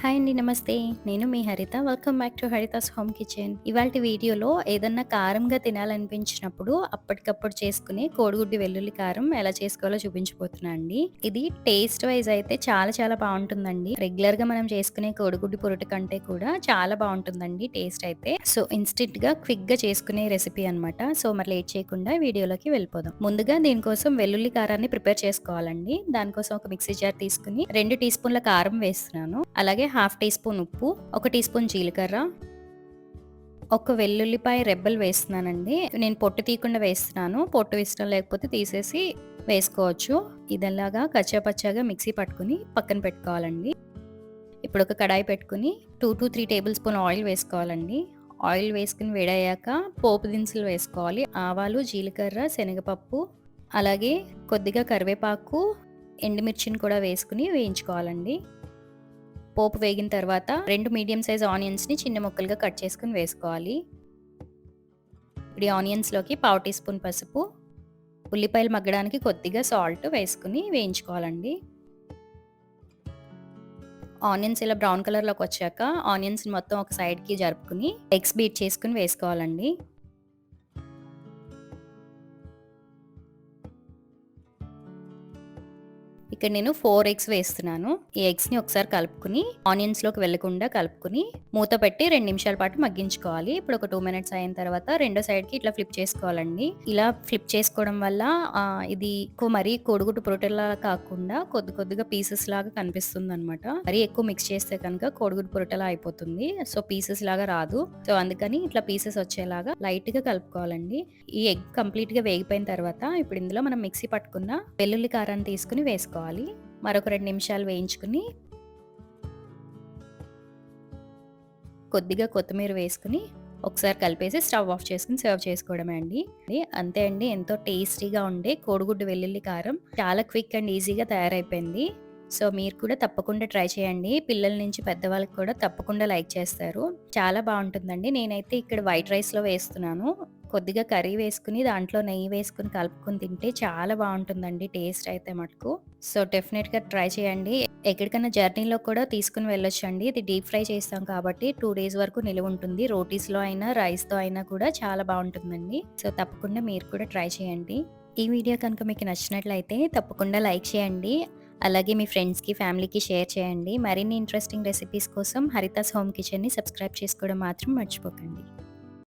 Hi అండి నమస్తే. నేను మీ Haritha. Welcome back to Haritha's home kitchen ఇవాళ వీడియోలో ఏదన్నా కారంగా తినాలనిపించినప్పుడు అప్పటికప్పుడు చేసుకునే కోడిగుడ్డి వెల్లుల్లి కారం ఎలా చేసుకోవాలో చూపించబోతున్నా అండి. ఇది టేస్ట్ వైజ్ అయితే చాలా చాలా బాగుంటుందండి. రెగ్యులర్గా మనం చేసుకునే కోడిగుడ్డి పొరుటు కంటే కూడా చాలా బాగుంటుందండి టేస్ట్ అయితే. సో ఇన్స్టెంట్గా క్విక్గా చేసుకునే రెసిపీ అనమాట సో మరి లేట్ చేయకుండా వీడియోలోకి వెళ్ళిపోదాం. ముందుగా దీనికోసం వెల్లుల్లి కారాన్ని ప్రిపేర్ చేసుకోవాలండి. దానికోసం ఒక మిక్సీ జార్ తీసుకుని రెండు టీ స్పూన్ల కారం వేస్తున్నాను. అలాగే హాఫ్ టీ స్పూన్ ఉప్పు ఒక టీ స్పూన్ జీలకర్ర ఒక వెల్లుల్లిపాయ రెబ్బలు వేస్తున్నానండి. నేను పొట్టు తీయకుండా వేస్తున్నాను. పొట్టు ఇష్టం లేకపోతే తీసేసి వేసుకోవచ్చు. ఇదలాగా కచ్చాపచ్చాగా మిక్సీ పట్టుకుని పక్కన పెట్టుకోవాలండి. ఇప్పుడు ఒక కడాయి పెట్టుకుని two to three tablespoon oil వేసుకోవాలండి. ఆయిల్ వేసుకుని వేడయ్యాక పోపు దినుసులు వేసుకోవాలి. ఆవాలు జీలకర్ర శనగపప్పు అలాగే కొద్దిగా కరివేపాకు ఎండుమిర్చిని కూడా వేసుకుని వేయించుకోవాలండి. పోపు వేగిన తర్వాత రెండు మీడియం సైజ్ ఆనియన్స్ని చిన్న ముక్కలుగా కట్ చేసుకుని వేసుకోవాలి. ఇప్పుడు ఈ ఆనియన్స్లోకి పావు టీ స్పూన్ పసుపు ఉల్లిపాయలు మగ్గడానికి కొద్దిగా సాల్ట్ వేసుకుని వేయించుకోవాలండి. ఆనియన్స్ ఇలా బ్రౌన్ కలర్లోకి వచ్చాక ఆనియన్స్ మొత్తం ఒక సైడ్కి జరుపుకుని ఎగ్స్ బీట్ చేసుకుని వేసుకోవాలండి. ఇక్కడ నేను ఫోర్ ఎగ్స్ వేస్తున్నాను. ఈ ఎగ్స్ని ఒకసారి కలుపుకుని ఆనియన్స్లోకి వెళ్ళకుండా కలుపుకుని మూత పెట్టి రెండు నిమిషాల పాటు మగ్గించుకోవాలి. ఇప్పుడు ఒక టూ మినిట్స్ అయిన తర్వాత రెండో సైడ్కి ఇట్లా ఫ్లిప్ చేసుకోవాలండి. ఇలా ఫ్లిప్ చేసుకోవడం వల్ల ఇది ఎక్కువ మరీ కోడిగుడ్డు పొరటలా కాకుండా కొద్ది కొద్దిగా పీసెస్ లాగా కనిపిస్తుంది అనమాట మరీ ఎక్కువ మిక్స్ చేస్తే కనుక కోడిగుడ్డు పొరటలా అయిపోతుంది. సో పీసెస్ లాగా రాదు. సో అందుకని ఇట్లా పీసెస్ వచ్చేలాగా లైట్గా కలుపుకోవాలండి. ఈ ఎగ్ కంప్లీట్గా వేగిపోయిన తర్వాత ఇప్పుడు ఇందులో మనం మిక్సీ పట్టుకున్న వెల్లుల్లి కారాన్ని తీసుకుని వేసుకోవాలి. వేసుకోవాలి మరొక రెండు నిమిషాలు వేయించుకుని కొద్దిగా కొత్తిమీర వేసుకుని ఒకసారి కలిపేసి స్టవ్ ఆఫ్ చేసుకుని సర్వ్ చేసుకోవడమే అండి. అంతే అండి ఎంతో టేస్టీగా ఉండే కోడిగుడ్డు వెల్లుల్లి కారం చాలా క్విక్ అండ్ ఈజీగా తయారైపోయింది. సో మీరు కూడా తప్పకుండా ట్రై చేయండి. పిల్లల నుంచి పెద్దవాళ్ళకి కూడా తప్పకుండా లైక్ చేస్తారు. చాలా బాగుంటుందండి. నేనైతే ఇక్కడ వైట్ రైస్లో వేస్తున్నాను. కొద్దిగా కర్రీ వేసుకుని దాంట్లో నెయ్యి వేసుకుని కలుపుకొని తింటే చాలా బాగుంటుందండి టేస్ట్ అయితే మటుకు. సో డెఫినెట్గా ట్రై చేయండి. ఎక్కడికైనా జర్నీలో కూడా తీసుకుని వెళ్ళొచ్చండి. ఇది డీప్ ఫ్రై చేస్తాం కాబట్టి టూ డేస్ వరకు నిలువ ఉంటుంది. రోటీస్లో అయినా రైస్తో అయినా కూడా చాలా బాగుంటుందండి. సో తప్పకుండా మీరు కూడా ట్రై చేయండి. ఈ వీడియో కనుక మీకు నచ్చినట్లయితే తప్పకుండా లైక్ చేయండి. అలాగే మీ ఫ్రెండ్స్కి ఫ్యామిలీకి షేర్ చేయండి. మరిన్ని ఇంట్రెస్టింగ్ రెసిపీస్ కోసం హరితాస్ హోమ్ కిచెన్ని సబ్స్క్రైబ్ చేసుకోవడం మాత్రం మర్చిపోకండి.